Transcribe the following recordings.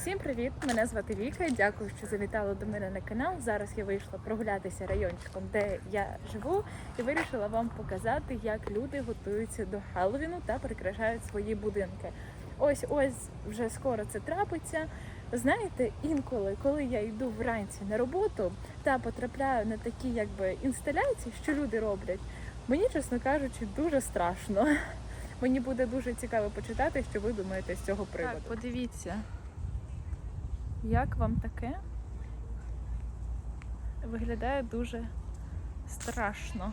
Всім привіт! Мене звати Віка. Дякую, що завітали до мене на канал. Зараз я вийшла прогулятися райончиком, де я живу, і вирішила вам показати, як люди готуються до Хеллоуіну та прикрашають свої будинки. Ось ось вже скоро це трапиться. Знаєте, інколи, коли я йду вранці на роботу та потрапляю на такі якби інсталяції, що люди роблять, мені, чесно кажучи, дуже страшно. Мені буде дуже цікаво почитати, що ви думаєте з цього приводу. Так, подивіться. Як вам таке? Виглядає дуже страшно.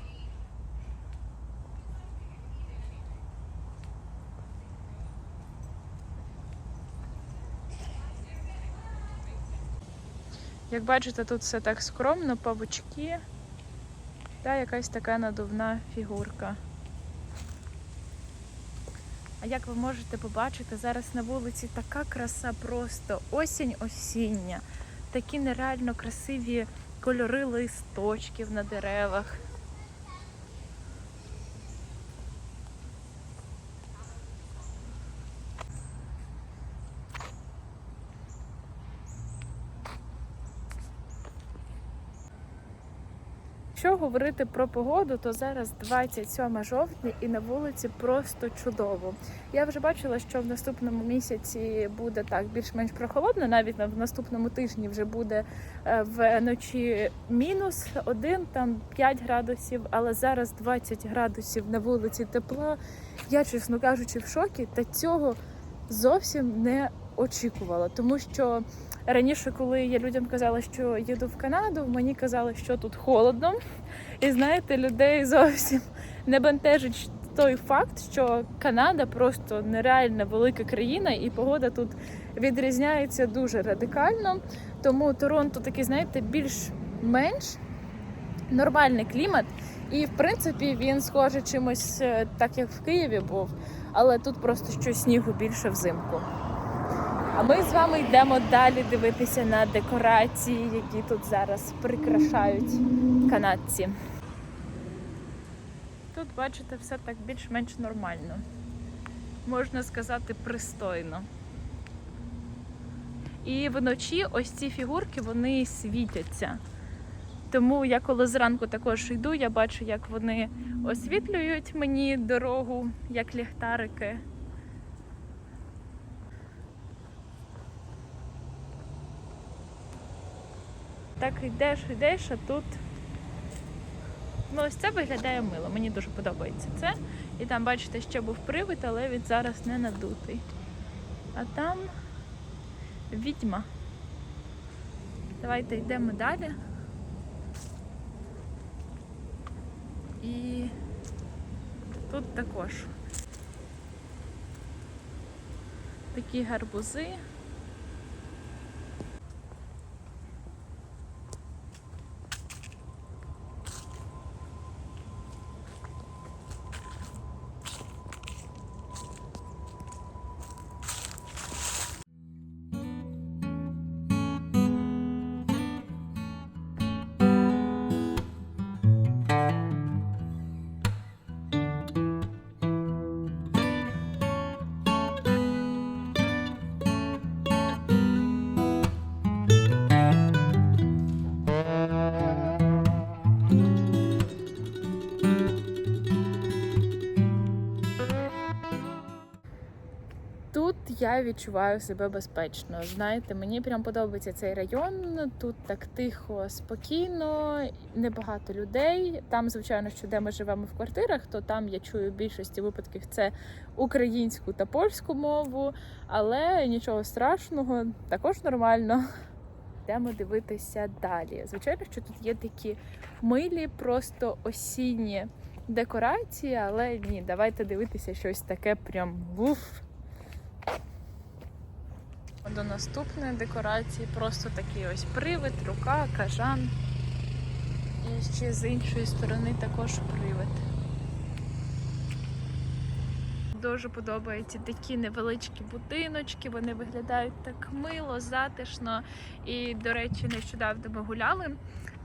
Як бачите, тут все так скромно, павучки та якась така надувна фігурка. Як ви можете побачити, зараз на вулиці така краса просто осінь осіння, такі нереально красиві кольори листочків на деревах. Якщо говорити про погоду, то зараз 27 жовтня і на вулиці просто чудово. Я вже бачила, що в наступному місяці буде так більш-менш прохолодно, навіть в наступному тижні вже буде е, вночі мінус один, там 5 градусів, але зараз 20 градусів на вулиці тепла. Я, чесно кажучи, в шокі та цього зовсім не очікувала, тому що раніше, коли я людям казала, що їду в Канаду, мені казали, що тут холодно. І знаєте, людей зовсім не бентежить той факт, що Канада просто нереально велика країна, і погода тут відрізняється дуже радикально. Тому Торонто такий, знаєте, більш-менш нормальний клімат. І в принципі він схожий чимось, е, так як в Києві був, але тут просто що снігу більше взимку. А ми з вами йдемо далі дивитися на декорації, які тут зараз прикрашають канадці. Тут, бачите, все так більш-менш нормально. Можна сказати, пристойно. І вночі ось ці фігурки вони світяться. Тому я коли зранку також йду, я бачу, як вони освітлюють мені дорогу, як ліхтарики. Так йдеш, йдеш, а тут. Ну, ось це виглядає мило. Мені дуже подобається це. І там, бачите, ще був привид, але він зараз не надутий. А там відьма. Давайте йдемо далі. І тут також такі гарбузи. Я відчуваю себе безпечно. Знаєте, мені прям подобається цей район. Тут так тихо, спокійно, небагато людей. Там, звичайно, що де ми живемо в квартирах, то там я чую в більшості випадків це українську та польську мову, але нічого страшного, також нормально. Йдемо дивитися далі. Звичайно, що тут є такі милі, просто осінні декорації, але ні, давайте дивитися щось таке прям вуф. До наступної декорації просто такий ось привид, рука, кажан. І ще з іншої сторони також привид. Дуже подобаються такі невеличкі будиночки, вони виглядають так мило, затишно. І, до речі, нещодавно ми гуляли,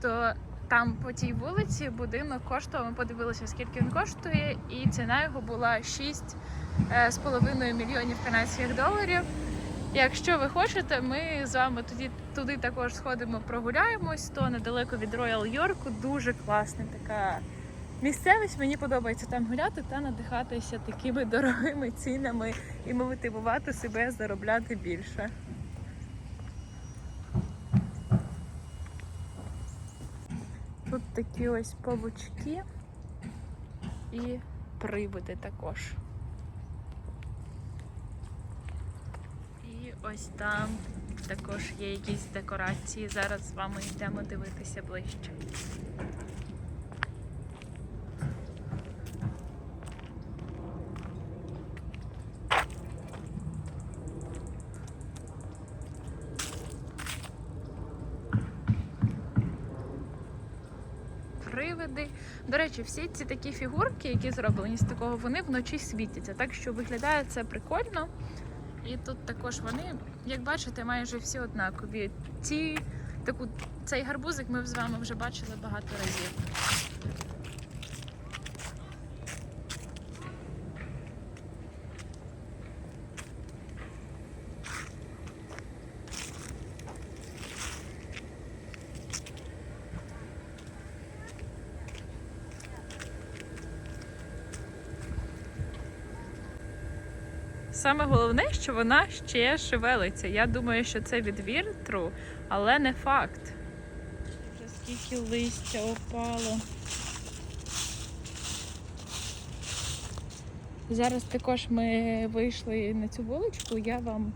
то там по тій вулиці будинок коштував, ми подивилися, скільки він коштує, і ціна його була 6,5 мільйонів канадських доларів. Якщо ви хочете, ми з вами тоді туди також сходимо, прогуляємось, то недалеко від Роял Йорку. Дуже класна така місцевість. Мені подобається там гуляти та надихатися такими дорогими цінами і мотивувати себе заробляти більше. Такі ось павучки і привиди також. І ось там також є якісь декорації. Зараз з вами йдемо дивитися ближче. Привиди. До речі, всі ці такі фігурки, які зроблені з такого, вони вночі світяться. Так що виглядає це прикольно. І тут також вони, як бачите, майже всі однакові. Ці, таку, цей гарбузик ми з вами вже бачили багато разів. Саме головне, що вона ще шевелиться. Я думаю, що це від вітру, але не факт. Скільки листя опало. Зараз також ми вийшли на цю вуличку, я вам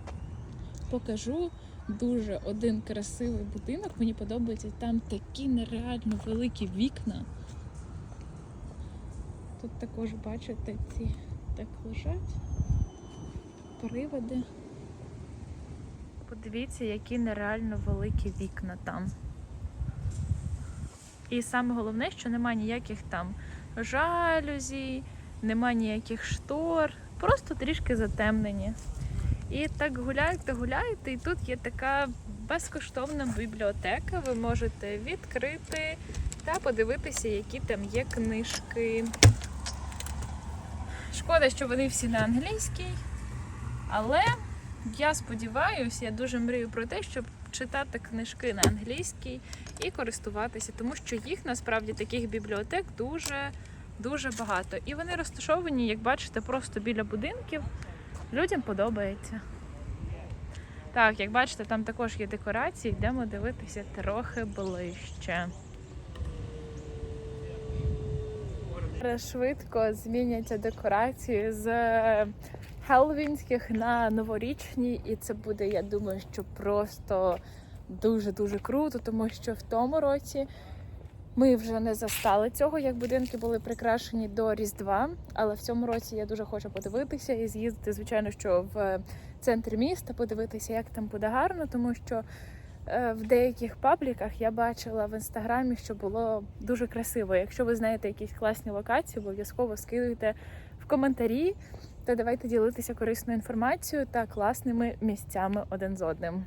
покажу дуже один красивий будинок. Мені подобається, там такі нереально великі вікна. Тут також бачите, ці так лежать приводи. Подивіться, які нереально великі вікна там. І саме головне, що нема ніяких там жалюзій, нема ніяких штор, просто трішки затемнені. І так гуляєте, гуляєте, і тут є така безкоштовна бібліотека. Ви можете відкрити та подивитися, які там є книжки. Шкода, що вони всі на англійській. Але я сподіваюся, я дуже мрію про те, щоб читати книжки на англійській і користуватися, тому що їх насправді таких бібліотек дуже дуже багато. І вони розташовані, як бачите, просто біля будинків. Людям подобається. Так, як бачите, там також є декорації, йдемо дивитися трохи ближче. Швидко зміняться декорації з хеллоуінських на новорічні, і це буде, я думаю, що просто дуже-дуже круто, тому що в тому році ми вже не застали цього, як будинки були прикрашені до Різдва. Але в цьому році я дуже хочу подивитися і з'їздити, звичайно, що в центр міста, подивитися, як там буде гарно, тому що. е, В деяких пабліках я бачила в інстаграмі, що було дуже красиво. Якщо ви знаєте якісь класні локації, обов'язково скидуйте в коментарі та давайте ділитися корисною інформацією та класними місцями один з одним.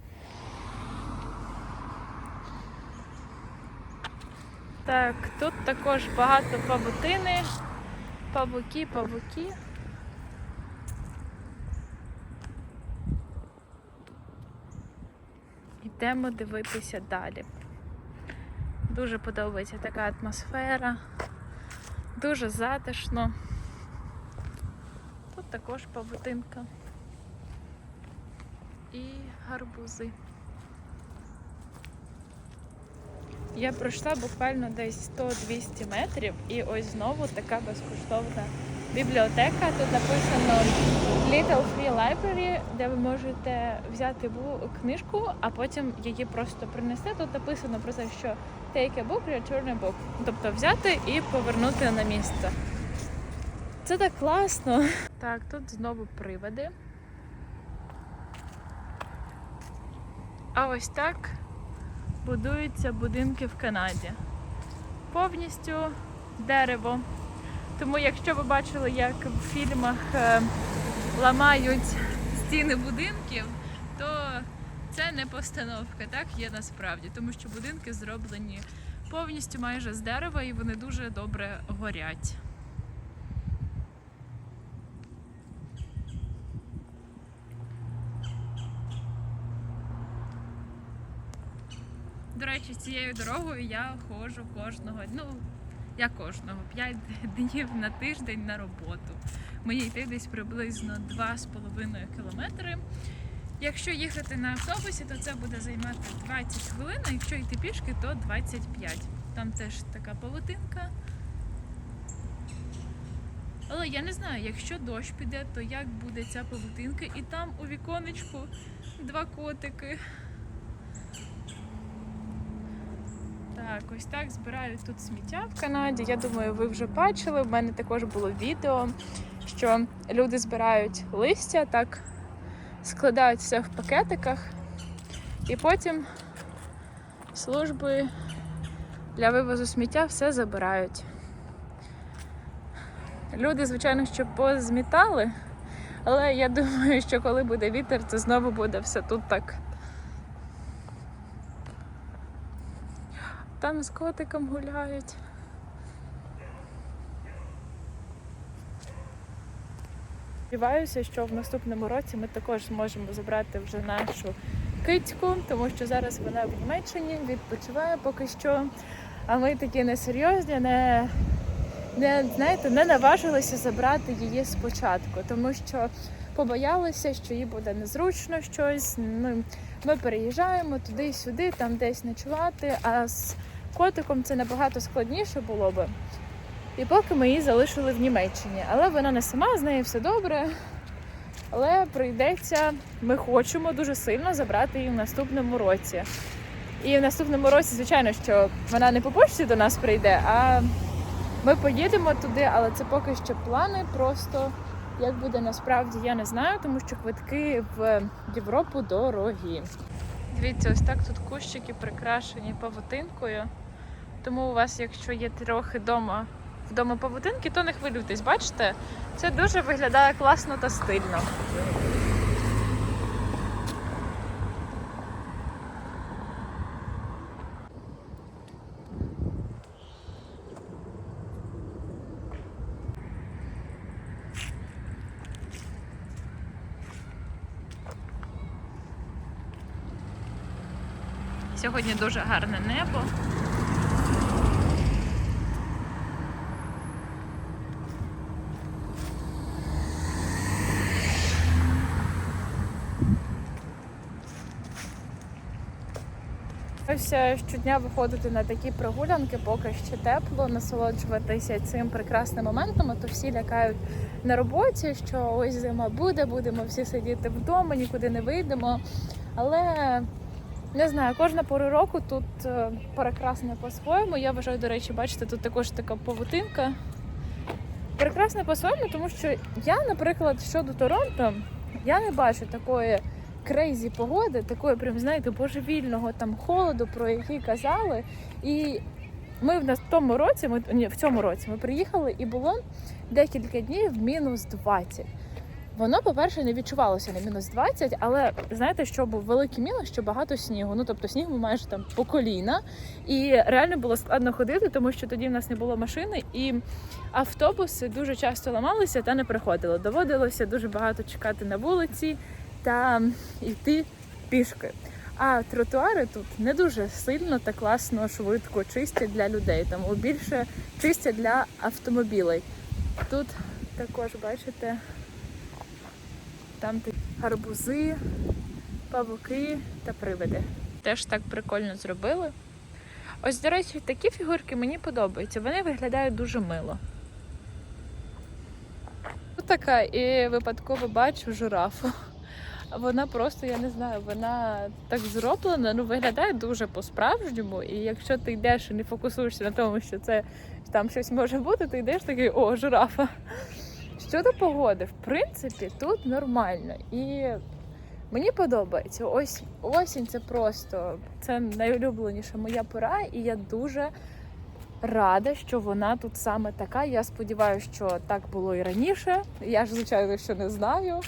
Так, тут також багато павутини. Павуки, павуки. Йдемо дивитися далі. Дуже подобається така атмосфера, дуже затишно. Також павутинка і гарбузи. Я пройшла буквально десь 100-200 метрів, і ось знову така безкоштовна бібліотека. Тут написано Little Free Library, де ви можете взяти книжку, а потім її просто принести. Тут написано про те, що take a book, return a book. Тобто взяти і повернути на місце. Це так класно. Так, тут знову приводи. А ось так будуються будинки в Канаді. Повністю дерево. Тому, якщо ви бачили, як в фільмах е, ламають стіни будинків, то це не постановка, так є насправді, тому що будинки зроблені повністю майже з дерева і вони дуже добре горять. До речі, цією дорогою я ходжу кожного, ну я кожного 5 днів на тиждень на роботу. Мені йти десь приблизно 2,5 кілометри. Якщо їхати на автобусі, то це буде займати 20 хвилин, а якщо йти пішки, то 25. Там теж така павутинка. Але я не знаю, якщо дощ піде, то як буде ця павутинка, і там у віконечку два котики. Так, ось так збирають тут сміття в Канаді. Я думаю, ви вже бачили. В мене також було відео, що люди збирають листя, так складають все в пакетиках, і потім служби для вивозу сміття все забирають. Люди, звичайно, що позмітали, але я думаю, що коли буде вітер, то знову буде все тут так. Там з котиком гуляють. Сподіваюся, що в наступному році ми також зможемо забрати вже нашу кицьку, тому що зараз вона в Німеччині відпочиває поки що. А ми такі несерйозні, не, не, знаєте, не наважилися забрати її спочатку, тому що побоялися, що їй буде незручно щось. Ну, ми переїжджаємо туди-сюди, там десь ночувати, а з котиком це набагато складніше було би. І поки ми її залишили в Німеччині. Але вона не сама, з нею все добре. Але прийдеться, ми хочемо дуже сильно забрати її в наступному році. І в наступному році, звичайно, що вона не по почті до нас прийде, а ми поїдемо туди, але це поки що плани. Просто як буде насправді, я не знаю, тому що квитки в Європу дорогі. Дивіться, ось так тут кущики прикрашені павутинкою. Тому у вас, якщо є трохи вдома, вдома павутинки, то не хвилюйтесь, бачите? Це дуже виглядає класно та стильно. Сьогодні дуже гарне небо. Е, щодня виходити на такі прогулянки, поки ще тепло, насолоджуватися цим прекрасним моментом. А то всі лякають на роботі, що ось зима буде, будемо всі сидіти вдома, нікуди не вийдемо. Але не знаю, кожна пора року тут е, прекрасна по-своєму. Я вважаю, до речі, бачите, тут також така павутинка. Прекрасна по-своєму, тому що я, наприклад, щодо Торонто, я не бачу такої крейзі погоди, такої, прям, знаєте, божевільного там холоду, про який казали. І ми в тому році, ми ні, в цьому році ми приїхали, і було декілька днів мінус 20. Воно, по-перше, не відчувалося на мінус 20, але знаєте, що був великий мінус, що багато снігу. Ну тобто снігу майже там по коліна. І реально було складно ходити, тому що тоді в нас не було машини, і автобуси дуже часто ламалися та не приходили. Доводилося дуже багато чекати на вулиці та йти пішки. А тротуари тут не дуже сильно та класно, швидко чистять для людей, тому більше чистять для автомобілей. Тут також бачите, там гарбузи, павуки та привиди. Теж так прикольно зробили. Ось, до речі, такі фігурки мені подобаються. Вони виглядають дуже мило. Тут така і випадково бачу жирафу. Вона просто, я не знаю, вона так зроблена, ну виглядає дуже по-справжньому. І якщо ти йдеш і не фокусуєшся на тому, що це там щось може бути, ти йдеш такий, о, жирафа. Щодо погоди, в принципі, тут нормально. І мені подобається. Ось осінь це просто це найулюбленіша моя пора, і я дуже рада, що вона тут саме така. Я сподіваюся, що так було і раніше. Я ж, звичайно, що не знаю.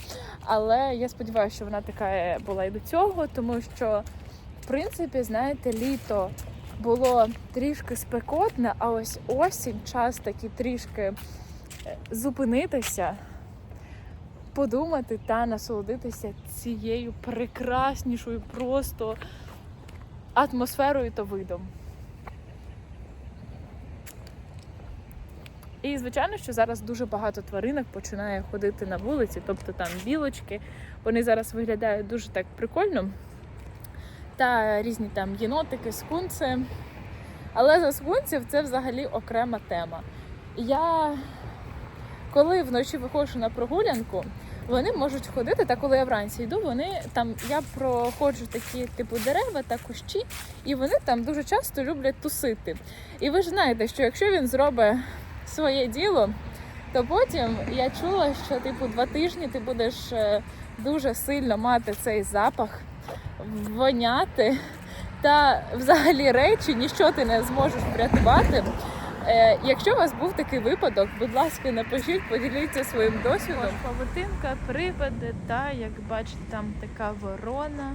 Але я сподіваюся, що вона така була і до цього, тому що, в принципі, знаєте, літо було трішки спекотне, а ось осінь час такий трішки зупинитися, подумати та насолодитися цією прекраснішою, просто атмосферою та видом. І звичайно, що зараз дуже багато тваринок починає ходити на вулиці, тобто там білочки. Вони зараз виглядають дуже так прикольно. Та різні там єнотики, скунси. Але за скунсів це взагалі окрема тема. Я коли вночі виходжу на прогулянку, вони можуть ходити, та коли я вранці йду, вони там я проходжу такі типу дерева та кущі, і вони там дуже часто люблять тусити. І ви ж знаєте, що якщо він зробить своє діло, то потім я чула, що типу два тижні ти будеш е, дуже сильно мати цей запах, воняти. Та взагалі речі ніщо ти не зможеш врятувати. Е, якщо у вас був такий випадок, будь ласка, напишіть, поділіться своїм досвідом. Павутинка, приводи, та як бачите, там така ворона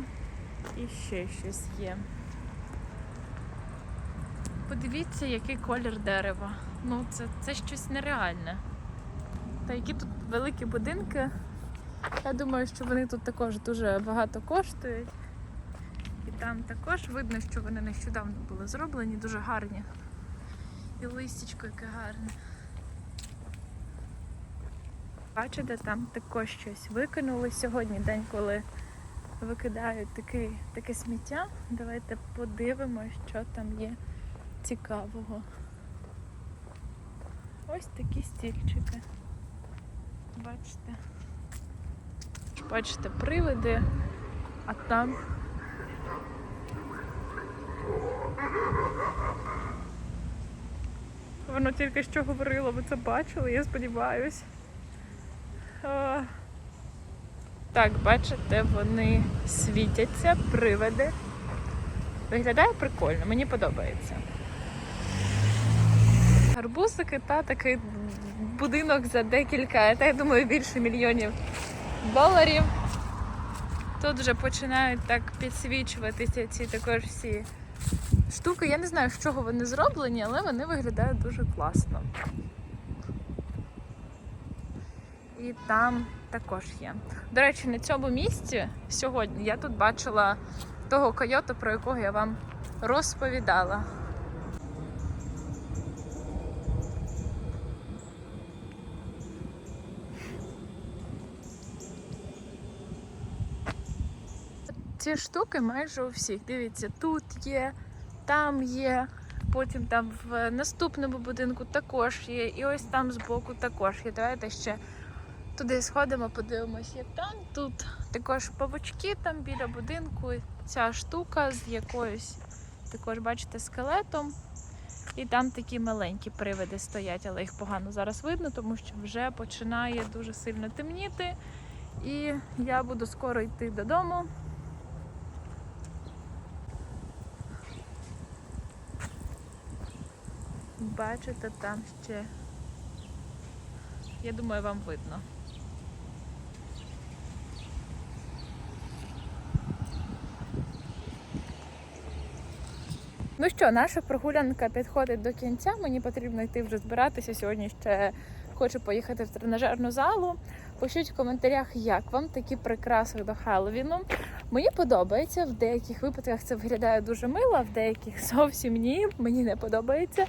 і ще щось є. Подивіться, який колір дерева. Ну, це, це щось нереальне. Та які тут великі будинки. Я думаю, що вони тут також дуже багато коштують. І там також видно, що вони нещодавно були зроблені, дуже гарні. І листячко яке гарне. Бачите, там також щось викинули сьогодні, день, коли викидають таке, таке сміття. Давайте подивимося, що там є цікавого. Ось такі стільчики. Бачите? Бачите, привиди, а там Воно тільки що говорило, ви це бачили, я сподіваюсь. Так, бачите, вони світяться, привиди. Виглядає прикольно, мені подобається. Гарбузики та такий будинок за декілька, та я думаю, більше мільйонів доларів. Тут вже починають так підсвічуватися ці також всі штуки. Я не знаю, з чого вони зроблені, але вони виглядають дуже класно. І там також є. До речі, на цьому місці сьогодні я тут бачила того койота, про якого я вам розповідала. Ці штуки майже у всіх. Дивіться, тут є, там є, потім там в наступному будинку також є, і ось там збоку також є. Давайте ще туди сходимо, подивимось, як там. Тут також павучки там біля будинку. Ця штука з якоюсь, також, бачите, скелетом. І там такі маленькі привиди стоять, але їх погано зараз видно, тому що вже починає дуже сильно темніти. І я буду скоро йти додому. Бачите, там ще. Я думаю, вам видно. Ну що, наша прогулянка підходить до кінця. Мені потрібно йти вже збиратися. Сьогодні ще хочу поїхати в тренажерну залу. Пишіть в коментарях, як вам такі прикраси до Хеллоуіну. Мені подобається, в деяких випадках це виглядає дуже мило, в деяких зовсім ні. Мені не подобається.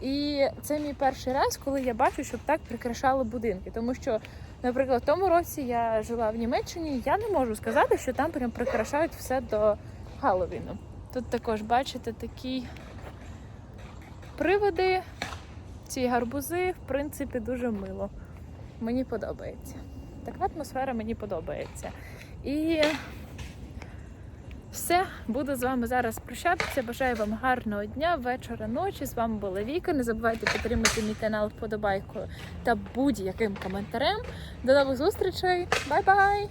І це мій перший раз, коли я бачу, щоб так прикрашали будинки. Тому що, наприклад, в тому році я жила в Німеччині, я не можу сказати, що там прям прикрашають все до Хеллоуіну. Тут також бачите такі приводи, ці гарбузи, в принципі, дуже мило. Мені подобається. Така атмосфера мені подобається. І все, буду з вами зараз прощатися. Бажаю вам гарного дня, вечора, ночі. З вами була Віка. Не забувайте підтримати мій канал вподобайкою та будь-яким коментарем. До нових зустрічей. Бай-бай!